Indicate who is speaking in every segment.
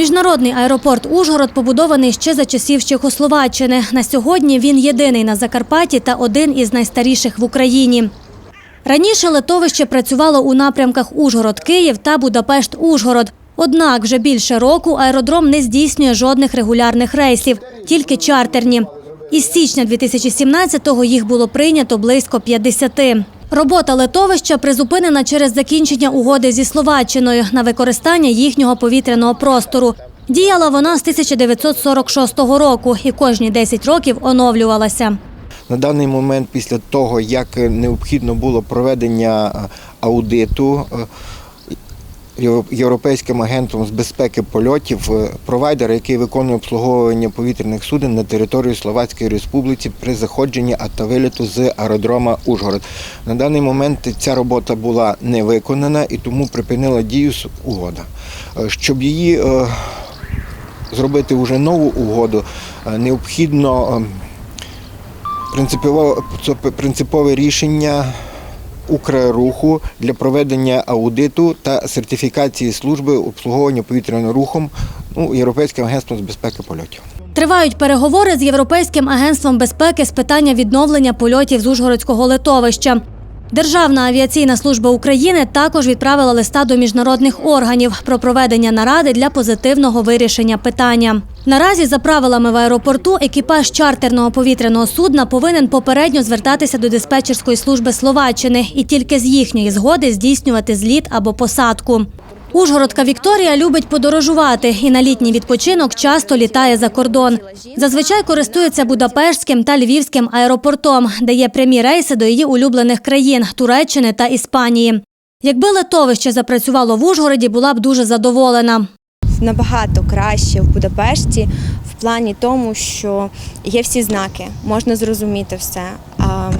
Speaker 1: Міжнародний аеропорт Ужгород побудований ще за часів Чехословаччини. На сьогодні він єдиний на Закарпатті та один із найстаріших в Україні. Раніше литовище працювало у напрямках Ужгород-Київ та Будапешт-Ужгород. Однак вже більше року аеродром не здійснює жодних регулярних рейсів, тільки чартерні. Із січня 2017-го їх було прийнято близько 50. Робота литовища призупинена через закінчення угоди зі Словаччиною на використання їхнього повітряного простору. Діяла вона з 1946 року і кожні 10 років оновлювалася.
Speaker 2: На даний момент, після того, як необхідно було проведення е, аудиту е, Європейським агентом з безпеки польотів, е, провайдера, який виконує обслуговування повітряних суден на території Словацької Республіки при заходженні та виліту з аеродрома Ужгород. На даний момент ця робота була не виконана і тому припинила дію угода. Е, Щоб її е, зробити вже нову угоду, необхідно. е, принципове рішення Украруху для проведення аудиту та сертифікації служби обслуговування повітряним рухом ну, Європейським агентством з безпеки польотів.
Speaker 1: Тривають переговори з Європейським агентством безпеки з питання відновлення польотів з Ужгородського литовища. Державна авіаційна служба України також відправила листа до міжнародних органів про проведення наради для позитивного вирішення питання. Наразі за правилами в аеропорту екіпаж чартерного повітряного судна повинен попередньо звертатися до диспетчерської служби Словаччини і тільки з їхньої згоди здійснювати зліт або посадку. Ужгородка Вікторія любить подорожувати і на літній відпочинок часто літає за кордон. Зазвичай користується Будапештським та Львівським аеропортом, де є прямі рейси до її улюблених країн Туреччини та Іспанії. Якби литовище запрацювало в Ужгороді, була б дуже задоволена.
Speaker 3: Набагато краще в Будапешті в плані тому, що є всі знаки, можна зрозуміти все. А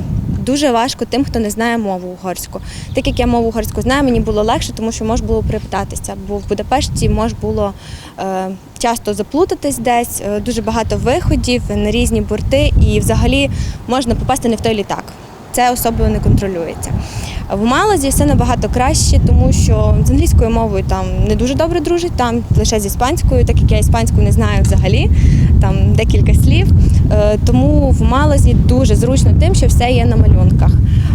Speaker 3: дуже важко тим, хто не знає мову угорську. Так як я мову угорську знаю, мені було легше, тому що можна було привітатися, бо в Будапешті можна було е, часто заплутатись десь, е, дуже багато виходів на різні борти, і взагалі можна попасти не в той літак. Це особливо не контролюється. В Малазі все набагато краще, тому що з англійською мовою там не дуже добре дружить, там лише з іспанською, так як я іспанську не знаю взагалі, там декілька слів. Е, Тому в Малазі дуже зручно тим, що все є на малюнках.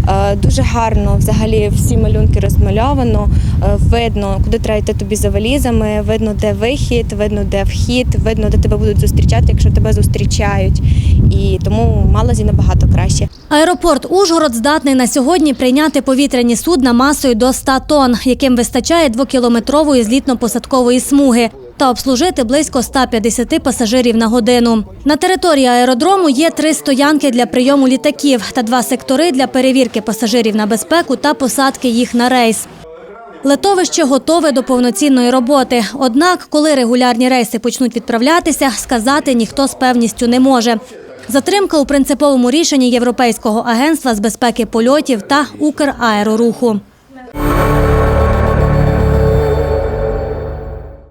Speaker 3: Е, Дуже гарно взагалі всі малюнки розмальовано. Е, Видно, куди треба йти тобі за валізами, видно, де вихід, видно, де вхід, видно, де тебе будуть зустрічати, якщо тебе зустрічають. І тому в Малазі набагато краще.
Speaker 1: Аеропорт Ужгород здатний на сьогодні прийняти повітряні судна масою до 100 тонн, яким вистачає двокілометрової злітно-посадкової смуги. Та обслужити близько 150 пасажирів на годину. На території аеродрому є три стоянки для прийому літаків та два сектори для перевірки пасажирів на безпеку та посадки їх на рейс. Летовище готове до повноцінної роботи. Однак, коли регулярні рейси почнуть відправлятися, сказати ніхто з певністю не може. Затримка у принциповому рішенні Європейського агентства з безпеки польотів та Украероруху.